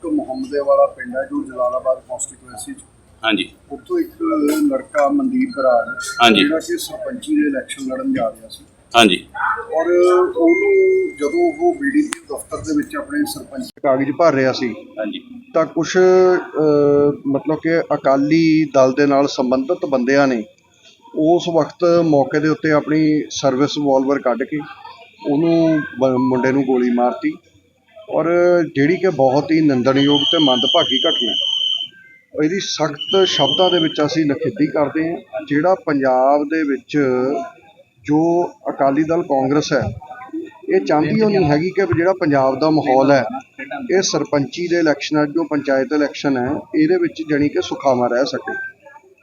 ਇੱਕ ਮੁਹੰਮਦੇ ਵਾਲਾ ਪਿੰਡ ਹੈ ਜੋ ਜਲਾਲਾਬਾਦ ਕਨਸਟੀਟੂਐਂਸੀ ਚ। ਹਾਂਜੀ। ਉੱਥੋਂ ਇੱਕ ਲੜਕਾ ਮਨਦੀਪ ਬਰਾੜ ਹਾਂਜੀ। ਜਿਹੜਾ ਕਿ ਸਰਪੰਚੀ ਦੇ ਇਲੈਕਸ਼ਨ ਲੜਨ ਜਾ ਰਿਹਾ ਸੀ। ਹਾਂਜੀ। ਔਰ ਉਹਨੂੰ ਜਦੋਂ ਉਹ ਬੀਡੀਪੀ ਦਫ਼ਤਰ ਦੇ ਵਿੱਚ ਆਪਣੇ ਸਰਪੰਚ ਕਾਗਜ਼ ਭਰ ਰਿਹਾ ਸੀ ਹਾਂਜੀ। ਤਾਂ ਕੁਝ ਮਤਲਬ ਕਿ ਅਕਾਲੀ ਦਲ ਦੇ ਨਾਲ ਸੰਬੰਧਿਤ ਬੰਦਿਆਂ ਨੇ ਉਸ ਵਕਤ ਮੌਕੇ ਦੇ ਉੱਤੇ ਆਪਣੀ ਸਰਵਿਸ ਰਿਵਾਲਵਰ ਕੱਢ ਕੇ ਉਹਨੂੰ ਮੁੰਡੇ ਨੂੰ ਗੋਲੀ ਮਾਰਤੀ। ਔਰ ਜਿਹੜੀ ਕਿ ਬਹੁਤ ਹੀ ਨਿੰਦਣਯੋਗ ਅਤੇ ਮੰਦਭਾਗੀ ਘਟਨਾ ਇਹਦੀ ਸਖਤ ਸ਼ਬਦਾਂ ਦੇ ਵਿੱਚ ਅਸੀਂ ਨਿਖੇਧੀ ਕਰਦੇ ਹਾਂ, ਜਿਹੜਾ ਪੰਜਾਬ ਦੇ ਵਿੱਚ ਜੋ ਅਕਾਲੀ ਦਲ ਕਾਂਗਰਸ ਹੈ, ਇਹ ਚਾਹੁੰਦੀ ਉਹ ਨਹੀਂ ਹੈਗੀ ਕਿ ਜਿਹੜਾ ਪੰਜਾਬ ਦਾ ਮਾਹੌਲ ਹੈ, ਇਹ ਸਰਪੰਚੀ ਦੇ ਇਲੈਕਸ਼ਨ ਹੈ, ਜੋ ਪੰਚਾਇਤ ਇਲੈਕਸ਼ਨ ਹੈ, ਇਹਦੇ ਵਿੱਚ ਜਾਣੀ ਕਿ ਸੁਖਾਵਾਂ ਰਹਿ ਸਕੇ।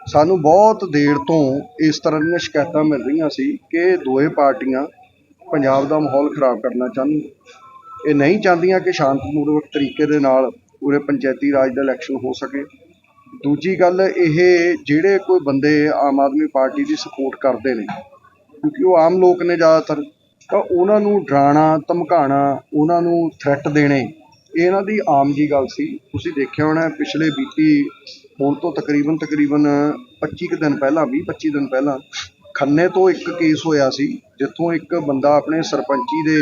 ਸਾਨੂੰ ਬਹੁਤ ਦੇਰ ਤੋਂ ਇਸ ਤਰ੍ਹਾਂ ਦੀਆਂ ਸ਼ਿਕਾਇਤਾਂ ਮਿਲ ਰਹੀਆਂ ਸੀ ਕਿ ਇਹ ਪਾਰਟੀਆਂ ਪੰਜਾਬ ਦਾ ਮਾਹੌਲ ਖਰਾਬ ਕਰਨਾ ਚਾਹੁੰਦੀਆਂ। ਇਹ ਨਹੀਂ ਚਾਹੁੰਦੀਆਂ ਕਿ ਸ਼ਾਂਤਪੂਰਵਕ ਤਰੀਕੇ ਦੇ ਨਾਲ ਪੂਰੇ ਪੰਚਾਇਤੀ ਰਾਜ ਦਾ ਇਲੈਕਸ਼ਨ ਹੋ ਸਕੇ। ਦੂਜੀ ਗੱਲ, ਇਹ ਜਿਹੜੇ ਕੋਈ ਬੰਦੇ ਆਮ ਆਦਮੀ ਪਾਰਟੀ ਦੀ ਸਪੋਰਟ ਕਰਦੇ ਨੇ, ਕਿਉਂਕਿ ਉਹ ਆਮ ਲੋਕ ਨੇ ਜ਼ਿਆਦਾਤਰ, ਤਾਂ ਉਹਨਾਂ ਨੂੰ ਡਰਾਉਣਾ ਧਮਕਾਉਣਾ, ਉਹਨਾਂ ਨੂੰ ਥ੍ਰੈਟ ਦੇਣੇ ਇਹਨਾਂ ਦੀ ਆਮ ਜੀ ਗੱਲ ਸੀ। ਤੁਸੀਂ ਦੇਖਿਆ ਹੋਣਾ ਪਿਛਲੇ ਬੀਤੀ ਹੁਣ ਤੋਂ ਤਕਰੀਬਨ ਤਕਰੀਬਨ 25 ਕੁ ਦਿਨ ਪਹਿਲਾਂ 20 25 ਦਿਨ ਪਹਿਲਾਂ ਖੰਨੇ ਤੋਂ ਇੱਕ ਕੇਸ ਹੋਇਆ ਸੀ ਜਿੱਥੋਂ ਇੱਕ ਬੰਦਾ ਆਪਣੇ ਸਰਪੰਚੀ ਦੇ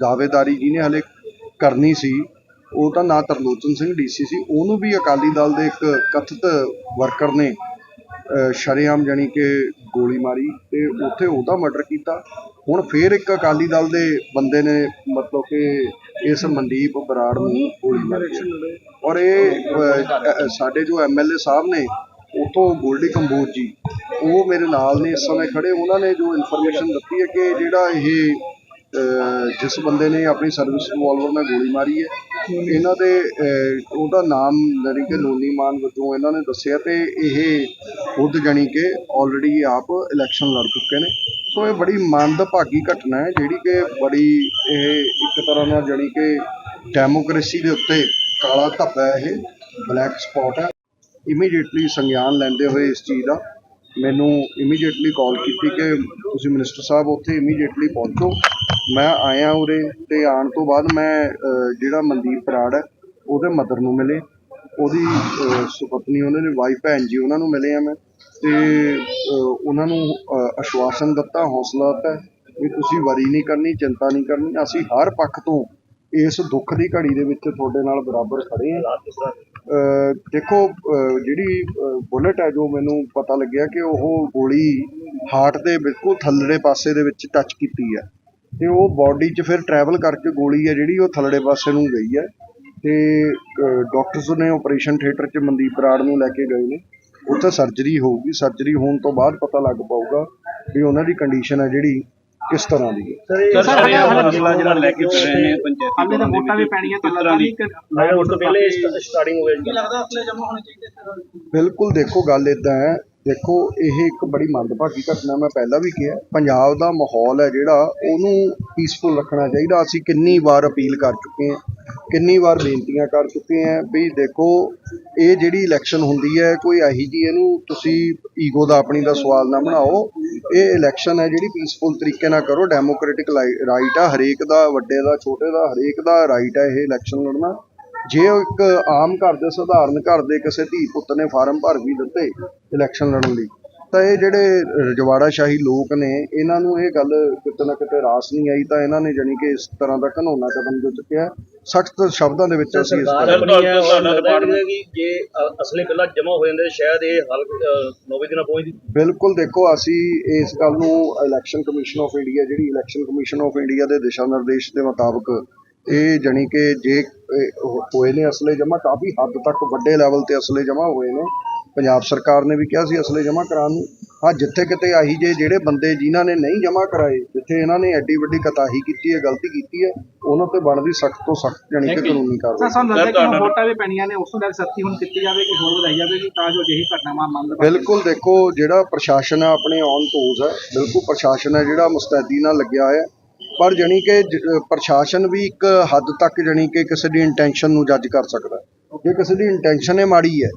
ਦਾਅਵੇਦਾਰੀ ਜਿਹਨੇ ਹਲੇ ਕਰਨੀ ਸੀ ਉਹ ਤਾਂ ਨਾ ਤਰਲੋਚਨ ਸਿੰਘ ਡੀਸੀ ਸੀ ਉਹਨੂੰ ਵੀ ਅਕਾਲੀ ਦਲ ਦੇ ਇੱਕ ਕਥਿਤ ਵਰਕਰ ਨੇ ਸ਼ਰੇਆਮ ਜਾਣੀ ਕਿ ਗੋਲੀ ਮਾਰੀ ਤੇ ਉੱਥੇ ਉਹਦਾ ਮਰਡਰ ਕੀਤਾ। ਹੁਣ ਫੇਰ ਇੱਕ ਅਕਾਲੀ ਦਲ ਦੇ ਬੰਦੇ ਨੇ ਮਤਲਬ ਕਿ ਇਸ ਮਨਦੀਪ ਬਰਾੜ ਨੂੰ ਗੋਲੀ ਮਾਰੀ ਔਰ ਇਹ ਅਹ, ਅਹ, ਸਾਡੇ ਜੋ ਐਮਐਲਏ ਸਾਹਿਬ ਨੇ ਉਥੋਂ ਗੋਲਡੀ ਕੰਬੋਜ ਜੀ, ਉਹ ਮੇਰੇ ਨਾਲ ਨੇ ਇਸ ਸਮੇਂ ਖੜੇ। ਉਹਨਾਂ ਨੇ ਜੋ ਇਨਫੋਰਮੇਸ਼ਨ ਦਿੱਤੀ ਹੈ ਕਿ ਜਿਹੜਾ ਇਹ ਜਿਸ ਬੰਦੇ ਨੇ ਆਪਣੀ ਸਰਵਿਸ ਰਿਵਾਲਵਰ ਨਾਲ ਗੋਲੀ ਮਾਰੀ ਹੈ, ਇਹਨਾਂ ਦੇ ਉਹਦਾ ਨਾਮ ਜਾਣੀ ਕਿ ਲੋਨੀ ਮਾਨ ਵਜੋਂ ਇਹਨਾਂ ਨੇ ਦੱਸਿਆ ਤੇ ਇਹ ਖੁਦ ਜਾਣੀ ਕਿ ਆਲਰੇਡੀ ਆਪ ਇਲੈਕਸ਼ਨ ਲੜ ਚੁੱਕੇ ਨੇ। ਸੋ ਇਹ ਬੜੀ ਮੰਦਭਾਗੀ ਘਟਨਾ ਹੈ, ਜਿਹੜੀ ਕਿ ਬੜੀ ਇਹ ਇੱਕ ਤਰ੍ਹਾਂ ਨਾਲ ਜਾਣੀ ਕਿ ਡੈਮੋਕ੍ਰੇਸੀ ਦੇ ਉੱਤੇ ਕਾਲਾ ਧੱਬਾ ਹੈ ਇਹ ਬਲੈਕ ਸਪੌਟ ਹੈ। ਇਮੀਡੀਏਟਲੀ ਸੰਗਿਆਨ ਲੈਂਦੇ ਹੋਏ ਇਸ ਚੀਜ਼ ਦਾ, ਮੈਨੂੰ ਇਮੀਡੀਏਟਲੀ ਕਾਲ ਕੀਤੀ ਕਿ ਤੁਸੀਂ ਮਿਨਿਸਟਰ ਸਾਹਿਬ ਉੱਥੇ ਇਮੀਡੀਏਟਲੀ ਪਹੁੰਚੋ। ਮੈਂ ਆਇਆ ਉਰੇ ਤੇ ਆਉਣ ਤੋਂ ਬਾਅਦ ਮੈਂ ਜਿਹੜਾ ਮਨਦੀਪ ਬਰਾੜ ਹੈ, ਉਹਦੇ ਮਦਰ ਨੂੰ ਮਿਲੇ। ਉਹਦੀ ਸੁਪਤਨੀ ਉਹਨਾਂ ਦੇ ਵਾਈਫ ਭੈਣ ਜੀ ਉਹਨਾਂ ਨੂੰ ਮਿਲੇ ਆ ਮੈਂ। ਤੇ ਉਹਨਾਂ ਨੂੰ ਅਸ਼ਵਾਸਨ ਦਿੱਤਾ, ਹੌਸਲਾ ਦਿੱਤਾ ਵੀ ਤੁਸੀਂ ਵਰੀ ਨਹੀਂ ਕਰਨੀ, ਚਿੰਤਾ ਨਹੀਂ ਕਰਨੀ। ਅਸੀਂ ਹਰ ਪੱਖ ਤੋਂ ਇਸ ਦੁੱਖ ਦੀ ਘੜੀ ਦੇ ਵਿੱਚ ਤੁਹਾਡੇ ਨਾਲ ਬਰਾਬਰ ਖੜੇ ਹਾਂ ਦੇਖੋ ਜਿਹੜੀ ਬੁਲਟ ਹੈ ਜੋ ਮੈਨੂੰ ਪਤਾ ਲੱਗਿਆ ਕਿ ਉਹ ਗੋਲੀ ਹਾਰਟ ਦੇ ਬਿਲਕੁਲ ਥੱਲੜੇ ਪਾਸੇ ਦੇ ਵਿੱਚ ਟੱਚ ਕੀਤੀ ਹੈ। ਅਤੇ ਉਹ ਬਾਡੀ 'ਚ ਫਿਰ ਟਰੈਵਲ ਕਰਕੇ ਗੋਲੀ ਹੈ ਜਿਹੜੀ, ਉਹ ਥੱਲੜੇ ਪਾਸੇ ਨੂੰ ਗਈ ਹੈ। ਅਤੇ ਡਾਕਟਰਸ ਨੇ ਓਪਰੇਸ਼ਨ ਥੀਏਟਰ 'ਚ ਮਨਦੀਪ ਬਰਾੜ ਨੂੰ ਲੈ ਕੇ ਗਏ ਨੇ। ਉੱਥੇ ਸਰਜਰੀ ਹੋਊਗੀ। ਸਰਜਰੀ ਹੋਣ ਤੋਂ ਬਾਅਦ ਪਤਾ ਲੱਗ ਪਾਊਗਾ ਵੀ ਉਹਨਾਂ ਦੀ ਕੰਡੀਸ਼ਨ ਹੈ ਜਿਹੜੀ। ਕਿਸ ਤਰ੍ਹਾਂ ਦੀ। ਹੈ ਸਰ ਮਸਲਾ ਜਿਹੜਾ ਲੈ ਕੇ ਚੱਲ ਰਹੇ ਨੇ ਪੰਚਾਇਤੀ ਹਾਲੇ ਤਾਂ ਵੋਟਾਂ ਵੀ ਪੈਣੀਆਂ ਤਾਂ ਲੱਗਦਾ ਨਹੀਂ ਕਿ ਪਹਿਲੇ ਸਟਾਰਟਿੰਗ ਹੋ ਗਈ ਲੱਗਦਾ ਅਸਲੇ ਜਮਾ ਹੋਣੇ ਚਾਹੀਦੇ ਬਿਲਕੁਲ ਦੇਖੋ ਗੱਲ ਇਦਾਂ ਹੈ ਦੇਖੋ, ਇਹ ਇੱਕ ਬੜੀ ਮੰਦਭਾਗੀ ਘਟਨਾ ਮੈਂ ਪਹਿਲਾਂ ਵੀ ਕਿਹਾ। ਪੰਜਾਬ ਦਾ ਮਾਹੌਲ ਹੈ ਜਿਹੜਾ, ਉਹਨੂੰ ਪੀਸਫੁਲ ਰੱਖਣਾ ਚਾਹੀਦਾ। ਅਸੀਂ ਕਿੰਨੀ ਵਾਰ ਅਪੀਲ ਕਰ ਚੁੱਕੇ ਹਾਂ, ਕਿੰਨੀ ਵਾਰ ਬੇਨਤੀਆਂ ਕਰ ਚੁੱਕੇ ਹਾਂ ਵੀ ਦੇਖੋ, ਇਹ ਜਿਹੜੀ ਇਲੈਕਸ਼ਨ ਹੁੰਦੀ ਹੈ, ਕੋਈ ਇਹੀ ਜੀ ਇਹਨੂੰ ਤੁਸੀਂ ਈਗੋ ਦਾ ਆਪਣੀ ਦਾ ਸਵਾਲ ਨਾ ਬਣਾਓ। ਇਹ ਇਲੈਕਸ਼ਨ ਹੈ ਜਿਹੜੀ ਪੀਸਫੁਲ ਤਰੀਕੇ ਨਾਲ ਕਰੋ। ਡੈਮੋਕ੍ਰੈਟਿਕ ਰਾਈਟ ਆ, ਹਰੇਕ ਦਾ, ਵੱਡੇ ਦਾ, ਛੋਟੇ ਦਾ, ਹਰੇਕ ਦਾ ਰਾਈਟ ਹੈ ਇਹ ਇਲੈਕਸ਼ਨ ਲੜਨਾ। ਜੇ ਉਹ ਇੱਕ ਆਮ ਘਰ ਦੇ ਸਧਾਰਨ ਘਰ ਦੇ ਕਿਸੇ ਧੀ ਪੁੱਤ ਨੇ ਫਾਰਮ ਭਰ ਵੀ ਦਿੱਤੇ ਇਲੈਕਸ਼ਨ ਲੜਨ ਲਈ ਤਾਂ ਇਹ ਜਿਹੜੇ ਰਜਵਾੜਾ ਸ਼ਾਹੀ ਲੋਕ ਨੇ ਇਹਨਾਂ ਨੂੰ ਇਹ ਗੱਲ ਕਿਤੇ ਨਾ ਕਿਤੇ ਰਾਸ ਨਹੀਂ ਆਈ ਤਾਂ ਇਹਨਾਂ ਨੇ ਜਾਣੀ ਕਿ ਇਸ ਤਰ੍ਹਾਂ ਦਾ ਘਨੌਣਾ ਕਦਮ ਜੋ ਚੁੱਕਿਆ ਸਖਤ ਸ਼ਬਦਾਂ ਦੇ ਵਿੱਚ ਅਸੀਂ ਇਸ ਜੇ ਅਸਲੇ ਪਹਿਲਾਂ ਜਮ੍ਹਾਂ ਹੋ ਜਾਂਦੇ ਸ਼ਾਇਦ ਇਹ ਹੱਲ 9 ਦਿਨਾਂ ਪਹੁੰਚਦੀ ਬਿਲਕੁਲ ਦੇਖੋ ਅਸੀਂ ਇਸ ਗੱਲ ਨੂੰ ਇਲੈਕਸ਼ਨ ਕਮਿਸ਼ਨ ਆਫ ਇੰਡੀਆ ਜਿਹੜੀ ਇਲੈਕਸ਼ਨ ਕਮਿਸ਼ਨ ਆਫ ਇੰਡੀਆ ਦੇ ਦਿਸ਼ਾ ਨਿਰਦੇਸ਼ ਦੇ ਮੁਤਾਬਕ ਇਹ ਜਾਣੀ ਕਿ ਜੇ ਹੋਏ ਨੇ ਅਸਲੇ ਜਮ੍ਹਾਂ ਕਾਫੀ ਹੱਦ ਤੱਕ ਵੱਡੇ ਲੈਵਲ ਤੇ ਅਸਲੇ ਜਮ੍ਹਾਂ ਹੋਏ ਨੇ। ਪੰਜਾਬ ਸਰਕਾਰ ਨੇ ਵੀ ਕਿਹਾ ਸੀ ਅਸਲੇ ਜਮ੍ਹਾਂ ਕਰਾਉਣ ਨੂੰ। ਹਾਂ ਜਿੱਥੇ ਕਿਤੇ ਆਹੀ ਜੇ ਜਿਹੜੇ ਬੰਦੇ ਜਿਨ੍ਹਾਂ ਨੇ ਨਹੀਂ ਜਮ੍ਹਾਂ ਕਰਾਏ ਜਿੱਥੇ ਇਹਨਾਂ ਨੇ ਐਡੀ ਵੱਡੀ ਕਤਾਹੀ ਕੀਤੀ ਹੈ ਗਲਤੀ ਕੀਤੀ ਹੈ ਉਹਨਾਂ ਤੇ ਬਣਦੀ ਸਖਤ ਤੋਂ ਸਖਤ ਜਾਣੀ ਕਿ ਕਾਨੂੰਨੀ ਸਰ ਕਾਰਵਾਈ ਸਾਨੂੰ ਲੱਗਦਾ ਕਿ ਵੋਟਾਂ ਵੀ ਪੈਣੀਆਂ ਨੇ ਉਸ ਤੋਂ ਲੈ ਕੇ ਸਖਤੀ ਹੁਣ ਕੀਤੀ ਜਾਵੇ ਕਿ ਹੋਰ ਵਧਾਈ ਜਾਵੇ ਕਿ ਤਾਂ ਜੋ ਅਜਿਹੀ ਘਟਨਾਵਾਂ ਮੰਨ ਬਿਲਕੁਲ ਦੇਖੋ ਜਿਹੜਾ ਪ੍ਰਸ਼ਾਸਨ ਹੈ ਆਪਣੇ ਔਨ ਟੋਜ਼ ਹੈ ਬਿਲਕੁਲ ਪ੍ਰਸ਼ਾਸਨ ਹੈ ਜਿਹੜਾ ਮੁਸਤੈਦੀ ਨਾਲ ਲੱਗਿਆ ਹੋਇਆ ਹੈ। ਪਰ ਜਾਣੀ ਕਿ ਜ- ਪ੍ਰਸ਼ਾਸਨ ਵੀ ਇੱਕ ਹੱਦ ਤੱਕ ਜਾਣੀ ਕਿ ਕਿਸੇ ਦੀ ਇੰਟੈਂਸ਼ਨ ਨੂੰ ਜੱਜ ਕਰ ਸਕਦਾ ਹੈ। ਜੇ ਕਿਸੇ ਦੀ ਇੰਟੈਂਸ਼ਨ ਹੀ ਮਾੜੀ ਹੈ,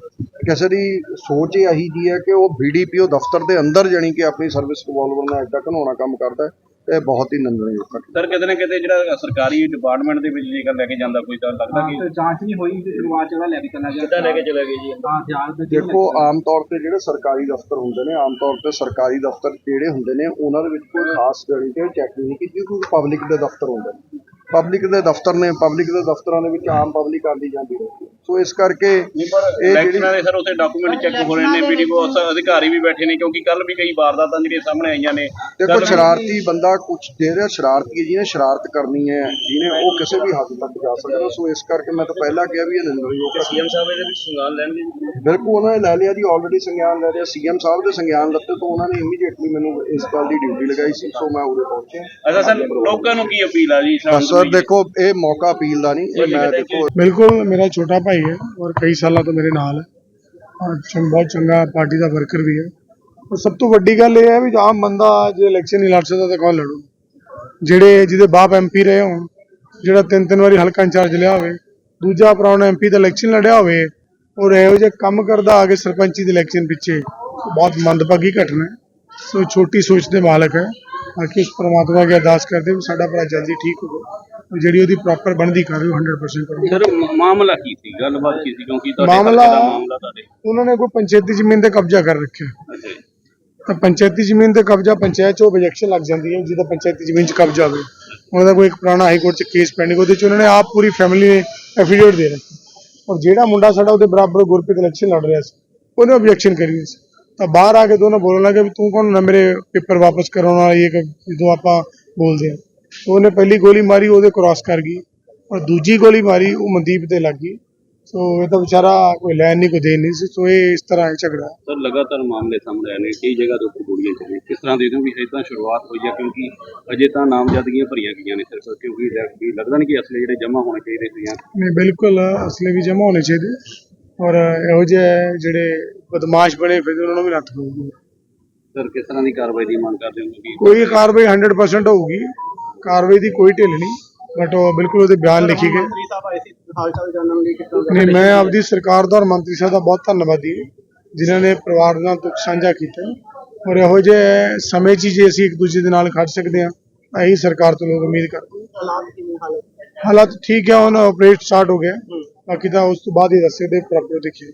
ਕਿਸੇ ਦੀ ਸੋਚ ਇਹ ਇਹੀ ਜੀ ਹੈ ਕਿ ਉਹ ਬੀਡੀਪੀਓ ਦਫ਼ਤਰ ਦੇ ਅੰਦਰ ਜਾਣੀ ਕਿ ਆਪਣੀ ਸਰਵਿਸ ਰਿਵਾਲਵਰ ਨਾਲ ਐਡਾ ਘਨਾਉਣਾ ਕੰਮ ਕਰਦਾ ਹੈ ਇਹ ਬਹੁਤ ਹੀ ਨਿੰਦਣਯੋਗ ਘਟਨਾ ਸਰ ਕਿਤੇ ਨਾ ਕਿਤੇ ਜਿਹੜਾ ਸਰਕਾਰੀ ਡਿਪਾਰਟਮੈਂਟ ਦੇ ਵਿੱਚ ਜੇਕਰ ਲੈ ਕੇ ਜਾਂਦਾ ਕੋਈ ਤਾਂ ਲੱਗਦਾ ਕਿ ਤੇ ਜਾਂਚ ਨਹੀਂ ਹੋਈ ਤੇ ਸ਼ੁਰੂਆਤ ਚ ਉਹਦਾ ਲੈ ਕੇ ਚਲਾ ਗਿਆ। ਕਿੱਦਾਂ ਲੈ ਕੇ ਚਲੇ ਗਏ ਜੀ? ਹਾਂ ਜਾਂਚ ਦੇ ਦੇਖੋ ਆਮ ਤੌਰ ਤੇ ਜਿਹੜੇ ਸਰਕਾਰੀ ਦਫ਼ਤਰ ਹੁੰਦੇ ਨੇ ਆਮ ਤੌਰ ਤੇ ਸਰਕਾਰੀ ਦਫ਼ਤਰ ਜਿਹੜੇ ਹੁੰਦੇ ਨੇ ਉਹਨਾਂ ਦੇ ਵਿੱਚ ਕੋਈ ਖਾਸ ਗਣੀ ਤੇ ਚੈੱਕ ਨਹੀਂ ਕੀਤੀ ਕਿਉਂਕਿ ਪਬਲਿਕ ਦੇ ਦਫ਼ਤਰ ਹੁੰਦੇ ਨੇ। ਪਬਲਿਕ ਦੇ ਦਫ਼ਤਰ ਨੇ ਪਬਲਿਕ ਦੇ ਦਫ਼ਤਰਾਂ ਦੇ ਵਿੱਚ ਆਮ ਪਬਲਿਕ ਆਉਂਦੀ ਜਾਂਦੀ ਰਹਿੰਦੀ ਹੈ। ਸੋ ਇਸ ਕਰਕੇ ਇਹ ਜਿਹੜੀ ਇਲੈਕਸ਼ਨਾਂ ਦੇ ਸਰ ਉੱਥੇ ਡਾਕੂਮੈਂਟ ਚੈੱਕ ਹੋ ਰਹੇ ਨੇ ਵੀਡੀਓ ਅਧਿਕਾਰੀ ਵੀ ਬੈਠੇ ਨੇ ਕਿਉਂਕਿ ਕੱਲ ਵੀ ਕਈ ਵਾਰਦਾਤਾਂ ਜਿਹੜੀਆਂ ਸਾਹਮਣੇ ਆਈਆਂ ਨੇ। ਦੇਖੋ ਸ਼ਰਾਰਤੀ ਬੰਦਾ ਕੁਝ ਜਿਹੜਾ ਸ਼ਰਾਰਤੀ ਹੈ ਜਿਹਨੇ ਸ਼ਰਾਰਤ ਕਰਨੀ ਹੈ ਜਿਹਨੇ ਉਹ ਕਿਸੇ ਵੀ ਹੱਦ ਤੱਕ ਜਾ ਸਕਦਾ। ਸੋ ਇਸ ਕਰਕੇ ਮੈਂ ਤਾਂ ਪਹਿਲਾਂ ਕਿਹਾ ਵੀ ਇਹ ਨਿੰਦਣਯੋਗ ਹੈ। ਸੀਐਮ ਸਾਹਿਬ ਇਹਦੇ ਵਿੱਚ ਸੰਗਾਨ ਲੈਣਗੇ ਬਿਲਕੁਲ ਉਹਨਾਂ ਨੇ ਲੈ ਲਿਆ ਜੀ ਆਲਰੇਡੀ ਸੰਗਿਆਨ ਲੈ ਲਿਆ। ਸੀਐਮ ਸਾਹਿਬ ਦੇ ਸੰਗਿਆਨ ਲੱਤੇ ਤੋਂ ਉਹਨਾਂ ਨੇ ਇਮੀਡੀਏਟਲੀ ਮੈਨੂੰ ਇਸ ਗੱਲ ਦੀ ਡਿਊਟੀ ਲਗਾਈ ਸੀ ਸੋ ਮੈਂ ਉਰੇ ਪਹੁੰਚਿਆ। ਅੱਛਾ ਸਰ ਲੋਕਾਂ ਨੂੰ ਕੀ ਅਪੀਲ ਆ ਜੀ ਸਰ ਦੇਖੋ ਇਹ ਮੌਕਾ ਅਪੀਲ ਦਾ ਨਹੀਂ ਇਹ ਮੈਂ ਦੇਖੋ ਬਿਲਕੁਲ ਮੇਰਾ ਛੋਟਾ ਭਾਈ ਹੈ ਔਰ ਕਈ ਸਾਲਾਂ ਤੋਂ ਮੇਰੇ ਨਾਲ ਹੈ। ਔਰ ਚੰਗ ਬਹੁਤ ਚੰਗਾ ਪਾਰਟੀ ਦਾ ਵਰਕਰ ਵੀ ਹੈ। ਔਰ ਸਭ ਤੋਂ ਵੱਡੀ ਗੱਲ ਇਹ ਹੈ ਵੀ ਆਮ ਬੰਦਾ ਜੇ ਇਲੈਕਸ਼ਨ ਨਹੀਂ ਲੜ ਸਕਦਾ ਤਾਂ ਕੌਣ ਲੜੂ? ਜਿਹੜੇ ਜਿਹਦੇ ਬਾਪ ਐਮਪੀ ਰਹੇ ਹੋਣ, ਜਿਹੜਾ ਤਿੰਨ ਤਿੰਨ ਵਾਰੀ ਹਲਕਾ ਇੰਚਾਰਜ ਲਿਆ ਹੋਵੇ, ਦੂਜਾ ਪ੍ਰਾਹੁਣਾ ਐਮਪੀ ਦਾ ਇਲੈਕਸ਼ਨ ਲੜਿਆ ਹੋਵੇ, ਔਰ ਇਹੋ ਜਿਹੇ ਕੰਮ ਕਰਦਾ ਆ ਕੇ ਸਰਪੰਚੀ ਦੇ ਇਲੈਕਸ਼ਨ ਪਿੱਛੇ ਬਹੁਤ ਮੰਦਭਾਗੀ ਘਟਨਾ ਹੈ। ਸੋ ਛੋਟੀ ਸੋਚ ਦੇ ਮਾਲਕ ਹੈ। ਬਾਕੀ ਉਸ ਪ੍ਰਮਾਤਮਾ ਅੱਗੇ ਅਰਦਾਸ ਕਰਦੇ ਵੀ ਸਾਡਾ ਭਰਾ ਜਲਦੀ ਠੀਕ ਹੋਵੇ। ਜਿਹੜੀ ਉਹਦੀ ਪ੍ਰੋਪਰ ਬਣਦੀ ਕਾਰਵਾਈ ਉਹ 100% ਕਰੋ। ਸਰ ਮ- ਮਾਮਲਾ ਕੀ ਸੀ? ਗੱਲਬਾਤ ਕੀ ਸੀ? ਕਿਉਂਕਿ ਤੁਹਾਡੇ ਮਾਮਲਾ- ਹਲਕੇ ਦਾ ਮਾਮਲਾ ਤੁਹਾਡੇ। ਉਹਨਾਂ ਨੇ ਕੋਈ ਪੰਚਾਇਤੀ ਜ਼ਮੀਨ ਤੇ ਕਬਜ਼ਾ ਕਰ ਰੱਖਿਆ। ਅੱਛਾ ਜੀ। ਤਾਂ ਪੰਚਾਇਤੀ ਜ਼ਮੀਨ ਤੇ ਕਬਜ਼ਾ ਪੰਚਾਇਤ ਚੋਂ objection ਲੱਗ ਜਾਂਦੀ ਹੈ ਜਿਹਦਾ ਪੰਚਾਇਤੀ ਜ਼ਮੀਨ 'ਚ ਕਬਜ਼ਾ ਹੋਵੇ। ਉਹਨਾਂ ਦਾ ਕੋਈ ਇੱਕ ਪੁਰਾਣਾ ਹਾਈ ਕੋਰਟ 'ਚ ਕੇਸ ਪੈਂਡਿੰਗ ਉਹਦੇ 'ਚ ਉਹਨਾਂ ਨੇ ਆਪ ਪੂਰੀ ਫੈਮਿਲੀ ਨੇ ਐਫੀਡੇਵਿਟ ਦੇ ਰੱਖੀ। ਔਰ ਜਿਹੜਾ ਮੁੰਡਾ ਸਾਡਾ ਉਹਦੇ ਬਰਾਬਰ ਗੁਰਪ੍ਰੀਤ ਇਲੈਕਸ਼ਨ ਲੜ ਰਿਹਾ ਸੀ ਉਹਨੇ objection ਕਰੀ ਹੋਈ ਸੀ। ਤਾਂ ਬਾਹਰ ਆ ਕੇ ਦੋਨੋਂ ਬੋਲਣ ਲੱਗੇ ਵੀ ਤੂੰ ਕੌਣ ਨਾ ਮੇਰੇ ਪੇਪਰ ਵਾਪਸ ਕਰਾਉਣ ਇਹ ਜਦੋਂ ਆਪਾਂ ਬੋਲਦੇ ਆ। ਤਾਂ ਉਹਨੇ ਪਹਿਲੀ ਗੋਲੀ ਮਾਰੀ ਉਹਦੇ ਕ੍ਰਾਸ ਕਰ ਗਈ ਔਰ ਦੂਜੀ ਗੋਲੀ ਮਾਰੀ ਉਹ ਮਨਦੀਪ ਤੇ ਲੱਗ ਗਈ। ਸੋ ਇਹ ਤਾਂ ਵਿਚਾਰਾ ਕੋਈ ਲੈਣ ਨਹੀਂ ਕੋਈ ਦੇਣ ਨਹੀਂ ਸੀ। ਸੋ ਇਹ ਇਸ ਤਰ੍ਹਾਂ ਇਹ ਝਗੜਾ। ਸਰ ਲਗਾਤਾਰ ਮਾਮਲੇ ਸਾਹਮਣੇ ਆਏ ਨੇ। ਕਈ ਜਗ੍ਹਾ ਦੇ ਉੱਤੇ ਗੋਲੀਆਂ ਚੱਲੀਆਂ ਕਿਸ ਤਰ੍ਹਾਂ ਦੇ ਵੀ ਇਹ ਤਾਂ ਸ਼ੁਰੂਆਤ ਹੋਈ ਹੈ? ਕਿਉਂਕਿ ਅਜੇ ਤਾਂ ਨਾਮਜ਼ਦਗੀਆਂ ਭਰੀਆਂ ਗਈਆਂ ਨੇ ਸਿਰਫ ਕਿਉਂਕਿ ਵੀ ਲੱਗਦਾ ਨਹੀਂ ਕਿ ਅਸਲੇ ਜਿਹੜੇ ਜਮ੍ਹਾਂ ਹੋਣੇ ਚਾਹੀਦੇ ਸੀ ਨਹੀਂ ਬਿਲਕੁਲ ਅਸਲੇ ਵੀ ਜਮ੍ਹਾਂ ਹੋਣੇ ਚਾਹੀਦੇ। ਔਰ ਇਹੋ ਜਿਹੇ ਜਿਹੜੇ ਬਦਮਾਸ਼ ਬਣੇ ਫਿਰ ਉਹਨਾਂ ਨੂੰ ਵੀ ਨੱਥ ਪਊਗੀ ਸਰ ਕਿਸ ਤਰ੍ਹਾਂ ਦੀ ਕਾਰਵਾਈ ਦੀ ਮੰਗ ਕਰਦੇ ਹੋ ਕੋਈ ਕਾਰਵਾਈ 100% ਹੋਊਗੀ। ਕਾਰਵਾਈ ਦੀ ਕੋਈ ਢਿੱਲ ਨਹੀਂ ਬਟ ਉਹ ਬਿਲਕੁਲ ਉਹਦੇ ਬਿਆਨ ਲਿਖੀ ਗਏ। ਮੰਤਰੀ ਸਾਹਿਬ ਆਏ ਸੀ ਹਾਲ ਚਾਲ ਜਾਣਨ ਲਈ ਕਿੱਥੋਂ ਨਹੀਂ ਮੈਂ ਆਪਦੀ ਸਰਕਾਰ ਦਾ ਔਰ ਮੰਤਰੀ ਸਾਹਿਬ ਦਾ ਬਹੁਤ ਧੰਨਵਾਦੀ ਹਾਂ ਜਿਨ੍ਹਾਂ ਨੇ ਪਰਿਵਾਰ ਨਾਲ ਦੁੱਖ ਸਾਂਝਾ ਕੀਤਾ ਔਰ ਇਹੋ ਜਿਹੇ ਸਮੇਂ 'ਚ ਜੇ ਅਸੀਂ ਇੱਕ ਦੂਜੇ ਦੇ ਨਾਲ ਖੜ ਸਕਦੇ ਹਾਂ ਇਹੀ ਸਰਕਾਰ ਤੋਂ ਲੋਕ ਉਮੀਦ ਕਰਦੇ ਹਾਲਾਤ ਠੀਕ ਹੈ ਹੁਣ ਆਪਰੇਟ ਸਟਾਰਟ ਹੋ ਗਿਆ। ਬਾਕੀ ਤਾਂ ਉਸ ਤੋਂ ਬਾਅਦ ਹੀ ਦੱਸੇ ਦੇ ਪ੍ਰੋਪਰ ਦੇਖੀਏ।